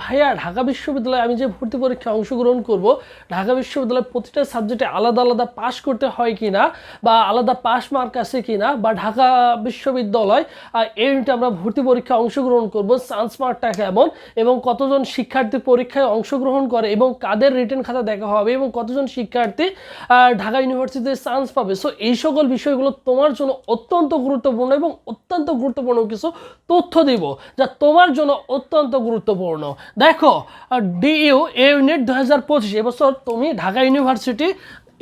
ভাইয়া, ঢাকা বিশ্ববিদ্যালয়ে আমি যে ভর্তি পরীক্ষায় অংশগ্রহণ করব, ঢাকা বিশ্ববিদ্যালয়ে প্রতিটা সাবজেক্টে আলাদা আলাদা পাস করতে হয় কিনা বা আলাদা পাস মার্ক আছে কিনা বা ঢাকা বিশ্ববিদ্যালয় ইউনিটে আমরা ভর্তি পরীক্ষায় অংশগ্রহণ করব চান্স মার্কটা কেমন এবং কতজন শিক্ষার্থী পরীক্ষায় অংশগ্রহণ করে এবং কাদের রিটার্ন খাতা দেখা হবে এবং কতজন শিক্ষার্থী ঢাকা ইউনিভার্সিটিতে চান্স পাবে। সো এই সকল বিষয়গুলো তোমার জন্য অত্যন্ত গুরুত্বপূর্ণ এবং অত্যন্ত গুরুত্বপূর্ণ কিছু তথ্য দিব, যা তোমার জন্য অত্যন্ত গুরুত্বপূর্ণ। দেখো ডিইউ এ ইউনিট দু হাজার পঁচিশ, এবছর তুমি ঢাকা ইউনিভার্সিটি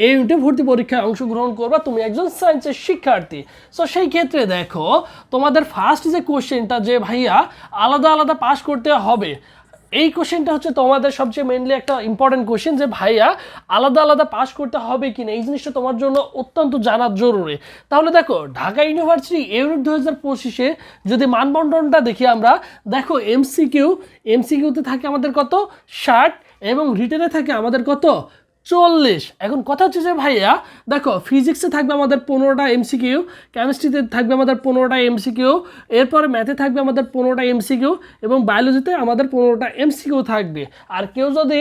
এই ইউনিটে ভর্তি পরীক্ষায় অংশগ্রহণ করবা, তুমি একজন সায়েন্সের শিক্ষার্থী। সো সেই ক্ষেত্রে দেখো, তোমাদের ফার্স্ট যে কোশ্চেনটা যে ভাইয়া, আলাদা আলাদা পাস করতে হবে। এই কোশ্চেনটা হচ্ছে তোমাদের সবচেয়ে মেনলি একটা ইম্পর্টেন্ট কোশ্চেন যে, ভাইয়া, আলাদা আলাদা পাস করতে হবে কি না এই জিনিসটা তোমার জন্য অত্যন্ত জানা জরুরি। তাহলে দেখো, ঢাকা ইউনিভার্সিটি ইউনিট দু হাজার পঁচিশে যদি মানবন্টনটা দেখি আমরা, দেখো এমসিকিউ এমসিকিউতে থাকে আমাদের কত? ষাট এবং রিটেনে থাকে আমাদের কত? চল্লিশ। এখন কথা হচ্ছে যে ভাইয়া, দেখো ফিজিক্সে থাকবে আমাদের পনেরোটা এমসিকিউ কেমিস্ট্রিতে থাকবে আমাদের পনেরোটা এমসিকিউ এরপর ম্যাথে থাকবে আমাদের পনেরোটা এমসিকিউ এবং বায়োলজিতে আমাদের পনেরোটা এমসিকিউ থাকবে। আর কেউ যদি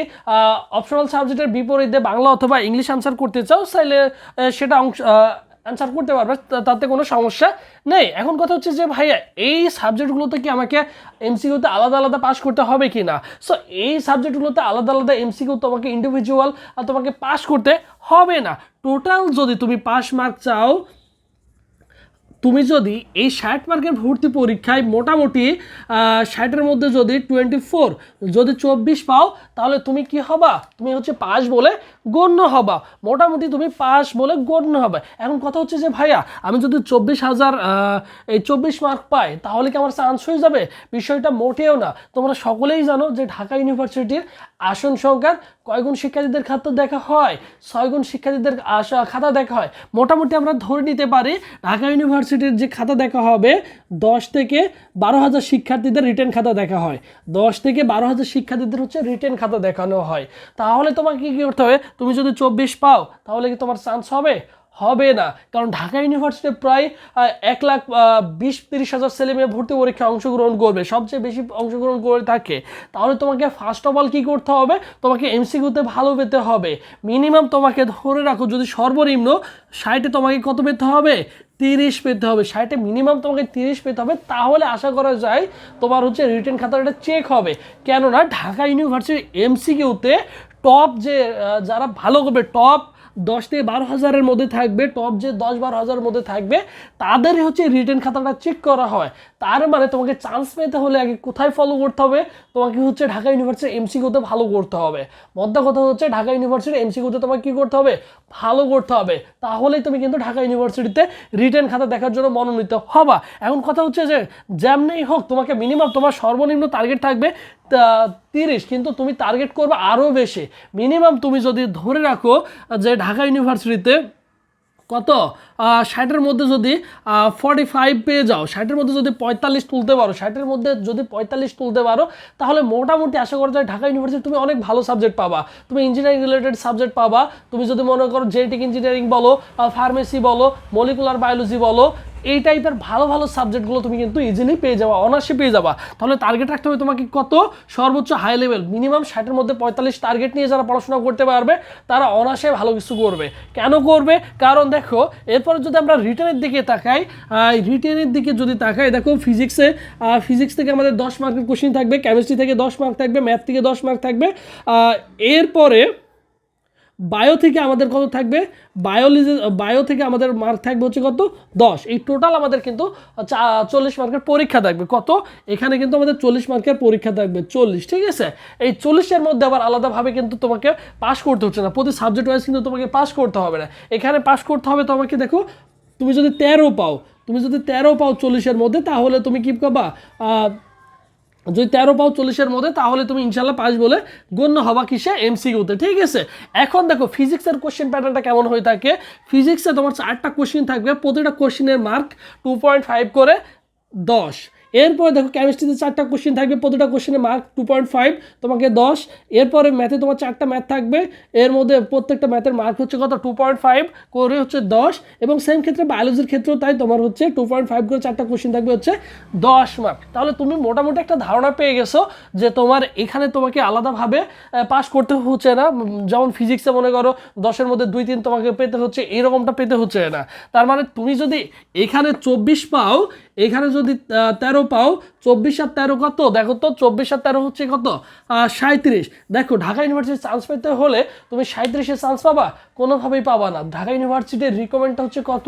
অপশনাল সাবজেক্টের বিপরীতে বাংলা অথবা ইংলিশ আনসার করতে চাও, তাহলে সেটা অংশ অ্যান্সার করতে পারবে তাতে কোনো সমস্যা নেই। এখন কথা হচ্ছে যে, ভাইয়া, এই সাবজেক্টগুলোতে কি আমাকে এমসিকিউতে আলাদা আলাদা পাস করতে হবে কি না? সো এই সাবজেক্টগুলোতে আলাদা আলাদা এমসিকিউ তোমাকে ইন্ডিভিজুয়াল তোমাকে পাস করতে হবে না। টোটাল যদি তুমি পাস মার্ক চাও তুমি যদি এই ষাট মার্কের ভর্তি পরীক্ষায় মোটামুটি ষাটের মধ্যে যদি টোয়েন্টি ফোর যদি চব্বিশ পাও, তাহলে তুমি কি হবা? তুমি হচ্ছে পাস বলে গণ্য হবা। মোটামুটি তুমি পাস বলে গণ্য হবে। এখন কথা হচ্ছে যে, ভাইয়া, আমি যদি চব্বিশ হাজার এই চব্বিশ মার্ক পাই, তাহলে কি আমার চান্স হয়ে যাবে? বিষয়টা মোটেও না। তোমরা সকলেই জানো যে ঢাকা ইউনিভার্সিটির আসন সংখ্যার কয়গুণ শিক্ষার্থীদের খাতা দেখা হয়? ছয়গুণ শিক্ষার্থীদের আসা খাতা দেখা হয়। মোটামুটি আমরা ধরে নিতে পারি ঢাকা ইউনিভার্সিটির যে খাতা দেখা হবে, দশ থেকে বারো হাজার শিক্ষার্থীদের রিটার্ন খাতা দেখা হয়। দশ থেকে বারো হাজার শিক্ষার্থীদের হচ্ছে রিটার্ন খাতা দেখানো হয়। তাহলে তোমাকে কী করতে হবে? তুমি যদি চব্বিশ পাও, তাহলে কি তোমার চান্স হবে? হবে না। কারণ ঢাকা ইউনিভার্সিটি প্রায় এক লাখ বিশ, তিরিশ হাজার ছেলে মেয়ে ভর্তি পরীক্ষায় অংশগ্রহণ করবে। সবচেয়ে বেশি অংশগ্রহণ করে থাকে। তাহলে তোমাকে ফার্স্ট অফ অল কী করতে হবে? তোমাকে এমসিকিউতে ভালো পেতে হবে। মিনিমাম তোমাকে ধরে রাখো, যদি সর্বনিম্ন ষাটে তোমাকে কত পেতে হবে? তিরিশ পেতে হবে। ষাটে মিনিমাম তোমাকে তিরিশ পেতে হবে। তাহলে আশা করা যায় তোমার হচ্ছে রিটার্ন খাতাটা চেক হবে। কেননা ঢাকা ইউনিভার্সিটি এমসিকিউতে টপ যে যারা ভালো করবে টপ দশ থেকে বারো হাজারের মধ্যে থাকবে টপ যে দশ বারো হাজারের মধ্যে থাকবে তাদের হচ্ছে রিটার্ন খাতাটা চেক করা হয়। তার মানে তোমাকে চান্স পেতে হলে আগে কোথায় ফলো করতে হবে? তোমাকে হচ্ছে ঢাকা ইউনিভার্সিটি এমসিকিউতে ভালো করতে হবে। মধ্যা কথা হচ্ছে ঢাকা ইউনিভার্সিটি এমসিকিউতে তোমাকে কী করতে হবে? ভালো করতে হবে। তাহলেই তুমি কিন্তু ঢাকা ইউনিভার্সিটিতে রিটার্ন খাতা দেখার জন্য মনোনীত হবা। এখন কথা হচ্ছে যে যেমনি হোক, তোমাকে মিনিমাম তোমার সর্বনিম্ন টার্গেট থাকবে তিরিশ, কিন্তু তুমি টার্গেট করবে আরও বেশি। মিনিমাম তুমি যদি ধরে রাখো যে ঢাকা ইউনিভার্সিটিতে কত? ষাটের মধ্যে যদি ফর্টি ফাইভ পেয়ে যাও ষাটের মধ্যে যদি পঁয়তাল্লিশ তুলতে পারো ষাটের মধ্যে যদি পঁয়তাল্লিশ তুলতে পারো, তাহলে মোটামুটি আশা করা যায় ঢাকা ইউনিভার্সিটি তুমি অনেক ভালো সাবজেক্ট পাবা। তুমি ইঞ্জিনিয়ারিং রিলেটেড সাবজেক্ট পাবা। তুমি যদি মনে করো জেনেটিক ইঞ্জিনিয়ারিং বলো ফার্মেসি বলো মলিকুলার বায়োলজি বলো এই টাইপের ভালো ভালো সাবজেক্টগুলো তুমি কিন্তু ইজিলি পেয়ে যাবা অনার্সে পেয়ে যাবা। তাহলে টার্গেট রাখতে হবে তোমাকে কত? সর্বোচ্চ হাই লেভেল মিনিমাম ষাটের মধ্যে পঁয়তাল্লিশ টার্গেট নিয়ে যারা পড়াশোনা করতে পারবে, তারা অনার্সে ভালো কিছু করবে। কেন করবে? কারণ দেখো, এরপরে যদি আমরা রিটার্নের দিকে তাকাই রিটার্নের দিকে যদি তাকাই, দেখো ফিজিক্সে ফিজিক্স থেকে আমাদের দশ মার্কের কোশ্চিন থাকবে কেমিস্ট্রি থেকে দশ মার্ক থাকবে ম্যাথ থেকে দশ মার্ক থাকবে এরপরে বায়ো থেকে আমাদের কত থাকবে? বায়োলজি বায়ো থেকে আমাদের মার্ক থাকবে হচ্ছে কত? দশ। এই টোটাল আমাদের কিন্তু চল্লিশ মার্কের পরীক্ষা থাকবে। কত? এখানে কিন্তু আমাদের চল্লিশ মার্কের পরীক্ষা থাকবে। চল্লিশ, ঠিক আছে? এই চল্লিশের মধ্যে আবার আলাদাভাবে কিন্তু তোমাকে পাস করতে হচ্ছে না। প্রতি সাবজেক্ট ওয়াইজ কিন্তু তোমাকে পাস করতে হবে না। এখানে পাস করতে হবে তোমাকে, দেখো, তুমি যদি তেরো পাও, তুমি যদি তেরো পাও চল্লিশের মধ্যে, তাহলে তুমি কি পাবা যদি তেরো পাও চল্লিশের মধ্যে, তাহলে তুমি ইনশাল্লাহ পাস বলে গণ্য হবা কিসে? এমসিকিউতে ঠিক আছে? এখন দেখো ফিজিক্সের কোশ্চেন প্যাটার্নটা কেমন হয়ে থাকে? ফিজিক্সে তোমার চারটা কোশ্চেন থাকবে, প্রতিটা কোশ্চেনের মার্ক টু পয়েন্ট ফাইভ করে দশ। এরপরে দেখো কেমিস্ট্রিতে চারটা কোশ্চেন থাকবে, প্রতিটা কোশ্চেনে মার্ক টু পয়েন্ট ফাইভ তোমাকে দশ। এরপরে ম্যাথে তোমার চারটা ম্যাথ থাকবে, এর মধ্যে প্রত্যেকটা ম্যাথের মার্ক হচ্ছে কত? টু পয়েন্ট ফাইভ করে হচ্ছে দশ। এবং সেম ক্ষেত্রে বায়োলজির ক্ষেত্রেও তাই তোমার হচ্ছে টু পয়েন্ট ফাইভ করে চারটা কোশ্চেন থাকবে হচ্ছে দশ মার্ক তাহলে তুমি মোটামুটি একটা ধারণা পেয়ে গেছো যে তোমার এখানে তোমাকে আলাদাভাবে পাস করতে হচ্ছে না। যেমন ফিজিক্সে মনে করো দশের মধ্যে দুই তিন তোমাকে পেতে হচ্ছে, এরকমটা পেতে হচ্ছে না। তার মানে তুমি যদি এখানে চব্বিশ পাও এখানে যদি তেরো পাও চব্বিশ আর তেরো কত? দেখো তো, চব্বিশ আর তেরো হচ্ছে কত? সাঁত্রিশ দেখো, ঢাকা ইউনিভার্সিটি চান্স পেতে হলে তুমি সাঁত্রিশে চান্স পাবা, কোনোভাবেই পাবা না। ঢাকা ইউনিভার্সিটির রিকমেন্ডটা হচ্ছে কত?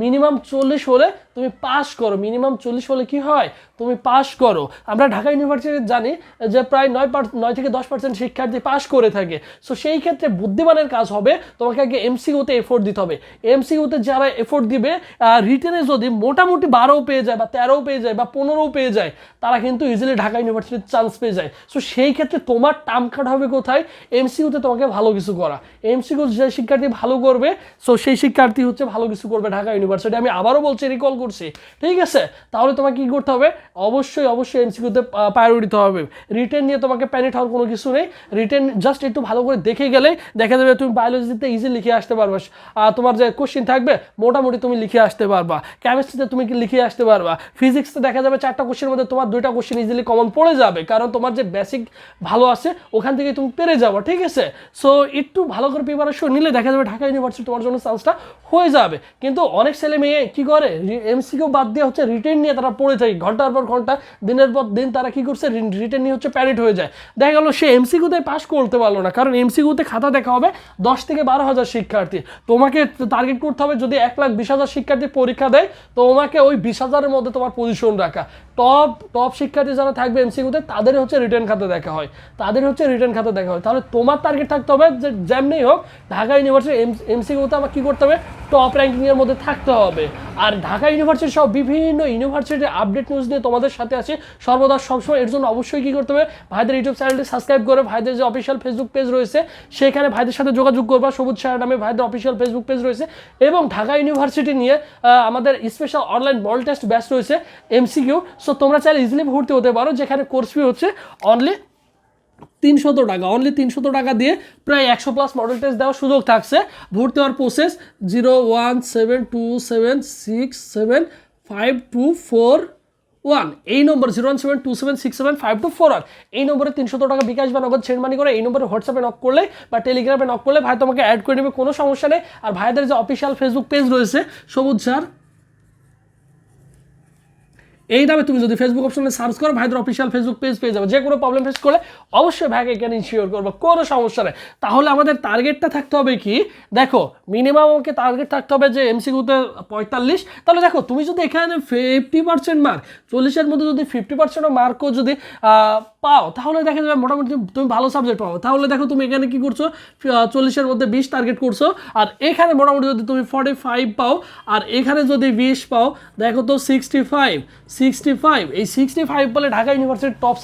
মিনিমাম চল্লিশ হলে তুমি পাস করো। মিনিমাম চল্লিশ হলে কি হয়? তুমি পাস করো। আমরা ঢাকা ইউনিভার্সিটি জানি যে প্রায় নয় নয় থেকে দশ পার্সেন্ট শিক্ষার্থী পাস করে থাকে। সো সেই ক্ষেত্রে বুদ্ধিমানের কাজ হবে, তোমাকে আগে এমসিউতে এফোর্ট দিতে হবে। এমসিউতে যারা এফোর্ট দিবে রিটেনে যদি মোটামুটি বারোও পেয়ে যায় বা তেরোও পেয়ে যায় বা পনেরোও পেয়ে যায় তারা কিন্তু ইজিলি ঢাকা ইউনিভার্সিটির চান্স পেয়ে যায়। সো সেই ক্ষেত্রে তোমার টার্ম কাট হবে কোথায়? এমসিউতে তোমাকে ভালো কিছু করা। এমসিউ যে শিক্ষার্থী ভালো করবে সো সেই শিক্ষার্থী হচ্ছে ভালো কিছু করবে ঢাকা ইউনিভার্সিটি আমি আবারও বলছি রিকল করছি। ঠিক আছে? তাহলে তোমাকে কি করতে হবে? অবশ্যই অবশ্যই এমসিকিউতে প্রায়োরিটি দিতে হবে। রিটেন নিয়ে তোমাকে প্যানিট হওয়ার কোনো কিছু নেই। রিটেন জাস্ট একটু ভালো করে দেখে গেলেই দেখা যাবে তুমি বায়োলজিতে ইজি লিখে আসতে পারবে। আহ, তোমার যে কোশ্চিন থাকবে মোটামুটি তুমি লিখে আসতে পারবা। কেমিস্ট্রিতে তুমি লিখে আসতে পারবা? ফিজিক্সে দেখা যাবে চারটা কোশ্চেনের মধ্যে তোমার দুইটা কোশ্চেন ইজিলি কমন পড়ে যাবে। কারণ তোমার যে বেসিক ভালো আছে, ওখান থেকে তুমি পেরে যাব, ঠিক আছে? সো একটু ভালো করে প্রিপারেশন নিলে দেখা যাবে ঢাকা ইউনিভার্সিটি তোমার জন্য চান্সটা হয়ে যাবে। কিন্তু অনেক ছেলে মেয়ে কি করে? এমসিকিউ বাদ দিয়ে হচ্ছে রিটেন নিয়ে তারা পড়ে থাকে ঘণ্টার পর ঘণ্টা, দিনের পর দিন তারা কি করছে? রিটেন নিয়ে হচ্ছে প্যারেড হয়ে যায়। দেখা গেল সে এমসিকিউতে পাস করতে পারল না। কারণ এমসিকিউতে খাতা দেখা হবে দশ থেকে বারো হাজার শিক্ষার্থী। তোমাকে টার্গেট করতে হবে যদি এক লাখ বিশ হাজার শিক্ষার্থী পরীক্ষা দেয়, তোমাকে ওই বিশ হাজারের মধ্যে তোমার পজিশন রাখা। টপ টপ শিক্ষার্থী যারা থাকবে এমসিকিউতে তাদের হচ্ছে রিটার্ন খাতা দেখা হয়। তাদের হচ্ছে রিটার্ন খাতা দেখা হয়। তাহলে তোমার টার্গেট থাকতে হবে যে, যেমনি হোক, ঢাকা ইউনিভার্সিটি এমসিকিউতে আমাকে কি করতে হবে? টপ র্যাঙ্কিংয়ের মধ্যে থাকতে হবে। আর ঢাকা ইউনিভার্সিটি সব বিভিন্ন ইউনিভার্সিটির আপডেট নিউজ নিয়ে তোমাদের সাথে আছে। সর্বদা সবসময় এর জন্য অবশ্যই কী করতে হবে? ভাইদের ইউটিউব চ্যানেলটি সাবস্ক্রাইব করে ভাইদের যে অফিসিয়াল ফেসবুক পেজ রয়েছে, সেখানে ভাইদের সাথে যোগাযোগ করবা। সবুজ সার নামে ভাইদের অফিসিয়াল ফেসবুক পেজ রয়েছে। এবং ঢাকা ইউনিভার্সিটি নিয়ে আমাদের স্পেশাল অনলাইন বল টেস্ট ব্যাচ রয়েছে এমসিকিউ সো তোমরা চাইলে ইজিলি ভর্তি হতে পারো, যেখানে কোর্স ফি হচ্ছে অনলি তিনশত টাকা অনলি তিনশত টাকা দিয়ে প্রায় একশো প্লাস মডেল টেস্ট দেওয়ার সুযোগ থাকছে। ভর্তি হওয়ার process zero one seven two seven six seven five two four one এই নম্বর zero one seven two seven six seven five two four one এই নম্বরে তিনশত টাকা বিকাশ বা নগদ সেন্ড মানি করে এই নম্বরে হোয়াটসঅ্যাপে নক করলে বা টেলিগ্রামে নক করলে ভাই তোমাকে অ্যাড করে নেবে, কোনো সমস্যা নেই। আর ভাইদের যে অফিসিয়াল ফেসবুক পেজ রয়েছে, সবুজ স্যার এই তুমি যদি ফেসবুক অপশনে সার্চ করো, ভাইদের অফিসিয়াল ফেসবুক পেজ পেয়ে যাবে। যে কোনো প্রবলেম ফেস করলে অবশ্যই ভাইকে এখানে ইনশিওর করব। কোনো সমস্যা নেই। তাহলে আমাদের টার্গেটটা থাকতে হবে কি? দেখো মিনিমাম আমাকে টার্গেট থাকতে হবে যে এমসিকিউতে পঁয়তাল্লিশ। তাহলে দেখো, তুমি যদি এখানে ফিফটি পার্সেন্ট মার্ক চল্লিশের মধ্যে যদি ফিফটি পার্সেন্টও মার্কও যদি পাও, তাহলে দেখা যাবে মোটামুটি তুমি ভালো সাবজেক্ট পাও। তাহলে দেখো তুমি এখানে কি করছ? চল্লিশের মধ্যে বিশ টার্গেট করছ। আর এখানে মোটামুটি যদি তুমি ফর্টি ফাইভ পাও, আর এখানে যদি বিশ পাও, দেখো তো সিক্সটি ফাইভ সিক্সটি ফাইভ এই সিক্সটি ফাইভ বলে ঢাকা ইউনিভার্সিটির টপ